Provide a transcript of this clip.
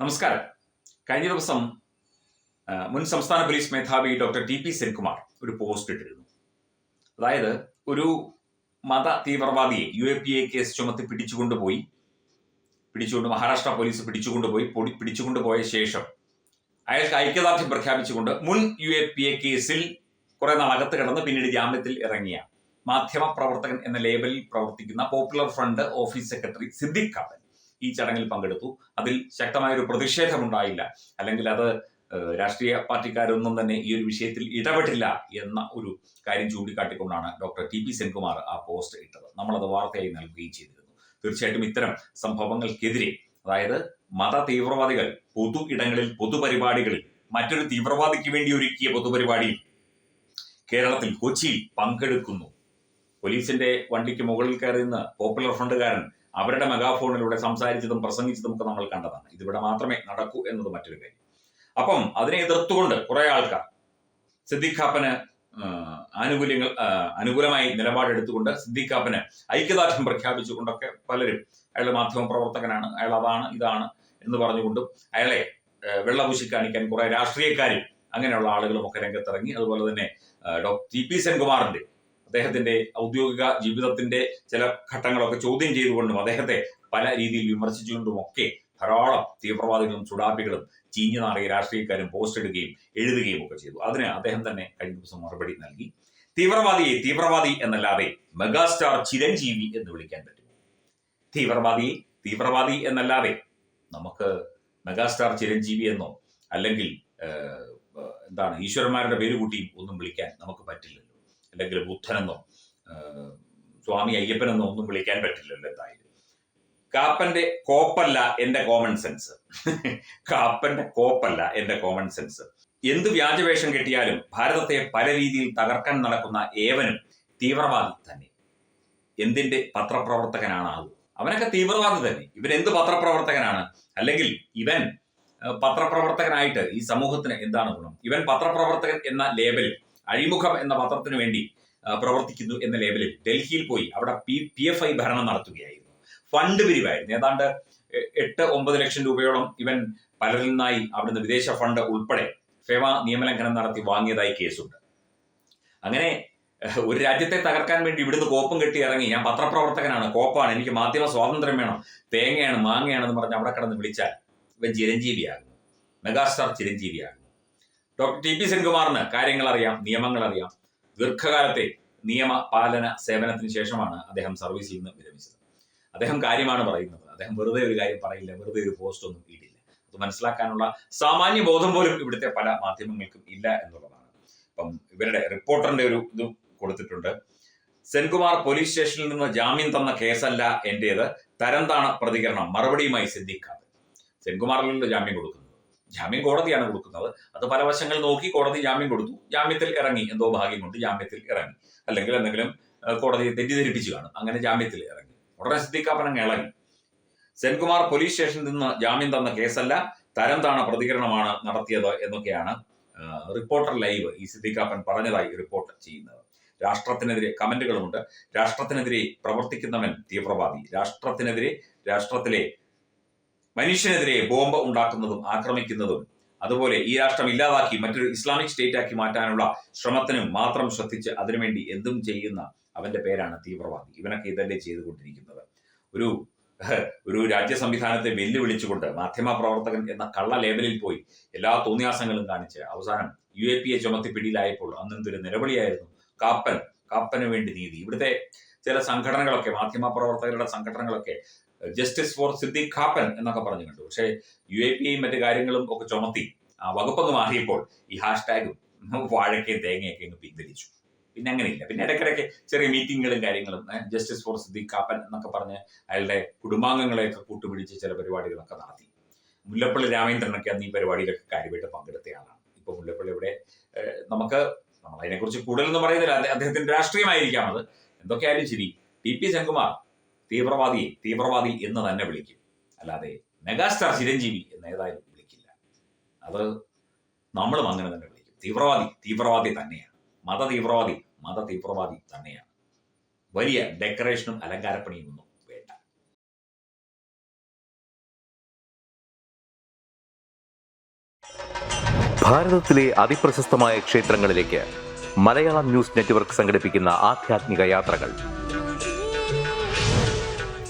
നമസ്കാരം. കഴിഞ്ഞ ദിവസം മുൻ സംസ്ഥാന പോലീസ് മേധാവി ഡോക്ടർ ടി പി സെൻകുമാർ ഒരു പോസ്റ്റ് ഇട്ടിരുന്നു. അതായത് ഒരു മത തീവ്രവാദിയെ U A P A case ചുമത്തി പിടിച്ചുകൊണ്ടുപോയി പിടിച്ചുകൊണ്ട് മഹാരാഷ്ട്ര പോലീസ് പിടിച്ചുകൊണ്ടുപോയി പൊടി- പിടിച്ചുകൊണ്ടുപോയ ശേഷം അയാൾക്ക് ഐക്യദാർഢ്യം പ്രഖ്യാപിച്ചുകൊണ്ട് മുൻ യു എ പി എ കേസിൽ കുറെ നാൾ അകത്ത് കിടന്ന് പിന്നീട് ജാമ്യത്തിൽ ഇറങ്ങിയ മാധ്യമ പ്രവർത്തകൻ എന്ന ലേബലിൽ പ്രവർത്തിക്കുന്ന popular front office secretary Siddique Kappan ഈ ചടങ്ങിൽ പങ്കെടുത്തു. അതിൽ ശക്തമായ ഒരു പ്രതിഷേധമുണ്ടായില്ല. അല്ലെങ്കിൽ അത് രാഷ്ട്രീയ പാർട്ടിക്കാരൊന്നും തന്നെ ഈ ഒരു വിഷയത്തിൽ ഇടപെട്ടില്ല എന്ന ഒരു കാര്യം ചൂണ്ടിക്കാട്ടിക്കൊണ്ടാണ് ഡോക്ടർ ടി പി സെൻകുമാർ ആ പോസ്റ്റ് ഇട്ടത്. നമ്മളത് വാർത്തയായി നൽകുകയും ചെയ്തിരുന്നു. തീർച്ചയായിട്ടും ഇത്തരം സംഭവങ്ങൾക്കെതിരെ അതായത് മത തീവ്രവാദികൾ പൊതു ഇടങ്ങളിൽ പൊതുപരിപാടികളിൽ മറ്റൊരു തീവ്രവാദിക്ക് വേണ്ടി ഒരുക്കിയ പൊതുപരിപാടിയിൽ കേരളത്തിൽ കൊച്ചിയിൽ പങ്കെടുക്കുന്നു. പോലീസിന്റെ വണ്ടിക്ക് മുകളിൽ കയറി നിന്ന് പോപ്പുലർ ഫ്രണ്ടുകാരൻ അവരുടെ മെഗാഫോണിലൂടെ സംസാരിച്ചതും പ്രസംഗിച്ചതും ഒക്കെ നമ്മൾ കണ്ടതാണ്. ഇതിവിടെ മാത്രമേ നടക്കൂ എന്നത് മറ്റൊരു കാര്യം. അപ്പം അതിനെ എതിർത്തുകൊണ്ട് കുറെ ആൾക്കാർ സിദ്ദിഖാപ്പന് ആനുകൂല്യങ്ങൾ അനുകൂലമായി നിലപാടെടുത്തുകൊണ്ട് സിദ്ദിഖാപ്പന് ഐക്യദാർഢ്യം പ്രഖ്യാപിച്ചുകൊണ്ടൊക്കെ പലരും അയാൾ മാധ്യമ പ്രവർത്തകനാണ് അയാൾ അതാണ് ഇതാണ് എന്ന് പറഞ്ഞുകൊണ്ടും അയാളെ വെള്ളപൂശി കാണിക്കാൻ കുറെ രാഷ്ട്രീയക്കാരും അങ്ങനെയുള്ള ആളുകളും ഒക്കെ രംഗത്തിറങ്ങി. അതുപോലെ തന്നെ ഡോക്ടർ ടി പി സെൻകുമാറിന്റെ അദ്ദേഹത്തിന്റെ ഔദ്യോഗിക ജീവിതത്തിന്റെ ചില ഘട്ടങ്ങളൊക്കെ ചോദ്യം ചെയ്തുകൊണ്ടും അദ്ദേഹത്തെ പല രീതിയിൽ വിമർശിച്ചുകൊണ്ടും ഒക്കെ ധാരാളം തീവ്രവാദികളും ചുടാപ്പികളും ചീഞ്ഞു നാറിയ രാഷ്ട്രീയക്കാരും പോസ്റ്റ് ഇടുകയും എഴുതുകയും ഒക്കെ ചെയ്തു. അതിന് അദ്ദേഹം തന്നെ കഴിഞ്ഞ ദിവസം മറുപടി നൽകി. തീവ്രവാദിയെ തീവ്രവാദി എന്നല്ലാതെ മെഗാസ്റ്റാർ ചിരഞ്ജീവി എന്ന് വിളിക്കാൻ പറ്റും തീവ്രവാദിയെ തീവ്രവാദി എന്നല്ലാതെ നമുക്ക് മെഗാസ്റ്റാർ ചിരഞ്ജീവി എന്നോ അല്ലെങ്കിൽ എന്താണ് ഈശ്വരന്മാരുടെ പേര് കൂട്ടിയും ഒന്നും വിളിക്കാൻ നമുക്ക് പറ്റില്ലല്ലോ അല്ലെങ്കിൽ ബുദ്ധനെന്നോ സ്വാമി അയ്യപ്പനെന്നോ ഒന്നും വിളിക്കാൻ പറ്റില്ലല്ലോ എന്തായാലും. കാപ്പന്റെ കോപ്പല്ല എന്റെ കോമൺ സെൻസ് കാപ്പന്റെ കോപ്പല്ല എന്റെ കോമൺ സെൻസ് എന്ത് വ്യാജവേഷം കെട്ടിയാലും ഭാരതത്തെ പല രീതിയിൽ തകർക്കാൻ നടക്കുന്ന ഏവനും തീവ്രവാദി തന്നെ. എന്തിന്റെ പത്രപ്രവർത്തകനാണ് ആകും അവനൊക്കെ തീവ്രവാദി തന്നെ. ഇവൻ എന്ത് പത്രപ്രവർത്തകനാണ്? അല്ലെങ്കിൽ ഇവൻ പത്രപ്രവർത്തകനായിട്ട് ഈ സമൂഹത്തിന് എന്താണ് ഗുണം? ഇവൻ പത്രപ്രവർത്തകൻ എന്ന ലേബൽ അഴിമുഖം എന്ന പത്രത്തിന് വേണ്ടി പ്രവർത്തിക്കുന്നു എന്ന ലേബലിൽ ഡൽഹിയിൽ പോയി അവിടെ പി പി എഫ് ഐ ഭരണം നടത്തുകയായിരുന്നു. ഫണ്ട് പിരിവായിരുന്നു. ഏതാണ്ട് എട്ട് ഒമ്പത് ലക്ഷം രൂപയോളം ഇവൻ പലരിൽ നിന്നായി അവിടുന്ന് വിദേശ ഫണ്ട് ഉൾപ്പെടെ ഫേമ നിയമലംഘനം നടത്തി വാങ്ങിയതായി കേസുണ്ട്. അങ്ങനെ ഒരു രാജ്യത്തെ തകർക്കാൻ വേണ്ടി ഇവിടുന്ന് കോപ്പും കെട്ടി ഇറങ്ങി ഞാൻ പത്രപ്രവർത്തകനാണ്. കോപ്പാണ്. എനിക്ക് മാധ്യമ സ്വാതന്ത്ര്യം വേണം. തേങ്ങയാണ് മാങ്ങയാണെന്ന് പറഞ്ഞ് അവിടെ കിടന്ന് വിളിച്ചാൽ ഇവൻ ചിരഞ്ജീവിയാകുന്നു. മെഗാസ്റ്റാർ ചിരഞ്ജീവിയാകുന്നു. ഡോക്ടർ ടി പി സെൻകുമാറിന് കാര്യങ്ങൾ അറിയാം നിയമങ്ങൾ അറിയാം ദീർഘകാലത്തെ നിയമ പാലന സേവനത്തിന് ശേഷമാണ് അദ്ദേഹം സർവീസിൽ നിന്ന് വിരമിച്ചത്. അദ്ദേഹം കാര്യമാണ് പറയുന്നത്. അദ്ദേഹം വെറുതെ ഒരു കാര്യം പറയില്ല വെറുതെ ഒരു പോസ്റ്റ് ഒന്നും ഇടില്ല അത് മനസ്സിലാക്കാനുള്ള സാമാന്യ ബോധം പോലും ഇവിടുത്തെ പല മാധ്യമങ്ങൾക്കും ഇല്ല എന്നുള്ളതാണ്. ഇപ്പം ഇവരുടെ റിപ്പോർട്ടറിന്റെ ഒരു ഇത് കൊടുത്തിട്ടുണ്ട്. സെൻകുമാർ പോലീസ് സ്റ്റേഷനിൽ നിന്ന് ജാമ്യം തന്ന കേസല്ല എന്റേത്. തരംതാണ പ്രതികരണം മറുപടിയുമായി സിദ്ദിഖാണ് സെൻകുമാറിലല്ലോ ജാമ്യം കൊടുക്കുന്നത് ജാമ്യം കോടതിയാണ് കൊടുക്കുന്നത്. അത് പല വശങ്ങൾ നോക്കി കോടതി ജാമ്യം കൊടുത്തു. ജാമ്യത്തിൽ ഇറങ്ങി. എന്തോ ഭാഗ്യം കൊണ്ട് ജാമ്യത്തിൽ ഇറങ്ങി. അല്ലെങ്കിൽ എന്തെങ്കിലും കോടതിയെ തെറ്റിദ്ധരിപ്പിച്ചു കാണും. അങ്ങനെ ജാമ്യത്തിൽ ഇറങ്ങി. ഉടനെ സിദ്ദിഖാപ്പനങ്ങ് ഇളകി. സെൻകുമാർ പോലീസ് സ്റ്റേഷനിൽ നിന്ന് ജാമ്യം തന്ന കേസല്ല തരം താണ പ്രതികരണമാണ് നടത്തിയത് എന്നൊക്കെയാണ് റിപ്പോർട്ടർ ലൈവ് ഈ സിദ്ദിഖാപ്പൻ പറഞ്ഞതായി റിപ്പോർട്ട് ചെയ്യുന്നത്. രാഷ്ട്രത്തിനെതിരെ കമന്റുകളുമുണ്ട്. രാഷ്ട്രത്തിനെതിരെ പ്രവർത്തിക്കുന്നവൻ തീവ്രവാദി. രാഷ്ട്രത്തിനെതിരെ രാഷ്ട്രത്തിലെ മനുഷ്യനെതിരെ ബോംബ് ഉണ്ടാക്കുന്നതും ആക്രമിക്കുന്നതും അതുപോലെ ഈ രാഷ്ട്രം ഇല്ലാതാക്കി മറ്റൊരു ഇസ്ലാമിക് സ്റ്റേറ്റ് ആക്കി മാറ്റാനുള്ള ശ്രമത്തിനും മാത്രം ശ്രദ്ധിച്ച് അതിനുവേണ്ടി എന്തും ചെയ്യുന്ന അവന്റെ പേരാണ് തീവ്രവാദി. ഇവനൊക്കെ ഇതല്ലേ ചെയ്തുകൊണ്ടിരിക്കുന്നത്. ഒരു ഒരു രാജ്യ സംവിധാനത്തെ വെല്ലുവിളിച്ചുകൊണ്ട് മാധ്യമ പ്രവർത്തകൻ എന്ന കള്ള ലേബലിൽ പോയി എല്ലാ തോന്നിയാസങ്ങളും കാണിച്ച് അവസാനം യു എ പി എ ചുമത്തി പിടിയിലായപ്പോൾ അന്നത്തെ ഒരു നിലവിളിയായിരുന്നു. കാപ്പൻ കാപ്പന് വേണ്ടി നീതി ഇവിടുത്തെ ചില സംഘടനകളൊക്കെ മാധ്യമ പ്രവർത്തകരുടെ സംഘടനകളൊക്കെ ജസ്റ്റിസ് ഫോർ സിദ്ദിഖ് ഖാപ്പൻ എന്നൊക്കെ പറഞ്ഞു കണ്ടു പക്ഷേ യു എ പി ഐ മറ്റു കാര്യങ്ങളും ഒക്കെ ചുമത്തി വകുപ്പങ്ങ് മാറിയപ്പോൾ ഈ ഹാഷ്ടാഗും വാഴക്കയും തേങ്ങയൊക്കെ അങ്ങ് പിൻവലിച്ചു. പിന്നെ അങ്ങനെയില്ല. പിന്നെ ഇടയ്ക്കിടയ്ക്ക് ചെറിയ മീറ്റിങ്ങുകളും കാര്യങ്ങളും ജസ്റ്റിസ് ഫോർ സിദ്ദിഖ് ഖാപ്പൻ എന്നൊക്കെ പറഞ്ഞ് അയാളുടെ കുടുംബാംഗങ്ങളെയൊക്കെ കൂട്ടുപിടിച്ച് ചില പരിപാടികളൊക്കെ നടത്തി. മുല്ലപ്പള്ളി രാമേന്ദ്രനൊക്കെ അന്ന് ഈ പരിപാടിയിലൊക്കെ കാര്യമായിട്ട് പങ്കെടുത്തയാളാണ് ഇപ്പൊ മുല്ലപ്പള്ളി ഇവിടെ നമുക്ക് നമ്മൾ അതിനെക്കുറിച്ച് കൂടുതലൊന്നും പറയുന്നില്ല. അദ്ദേഹ- അദ്ദേഹത്തിന്റെ രാഷ്ട്രീയമായിരിക്കാം അത്. എന്തൊക്കെയായാലും ശരി. ടി. പി. സെൻകുമാർ തീവ്രവാദിയെ തീവ്രവാദി എന്ന് തന്നെ വിളിക്കും. അല്ലാതെ മെഗാസ്റ്റാർ ചിരഞ്ജീവി എന്ന് ഏതായാലും വിളിക്കില്ല. അത് നമ്മളും അങ്ങനെ തന്നെ വിളിക്കും. തീവ്രവാദി തീവ്രവാദി തന്നെയാണ്. മത തീവ്രവാദി മത തീവ്രവാദി തന്നെയാണ്. വലിയ ഡെക്കറേഷനും അലങ്കാരപ്പണിയും ഒന്നും വേണ്ട. ഭാരതത്തിലെ അതിപ്രശസ്തമായ ക്ഷേത്രങ്ങളിലേക്ക് മലയാളം ന്യൂസ് നെറ്റ്വർക്ക് സംഘടിപ്പിക്കുന്ന ആധ്യാത്മിക യാത്രകൾ.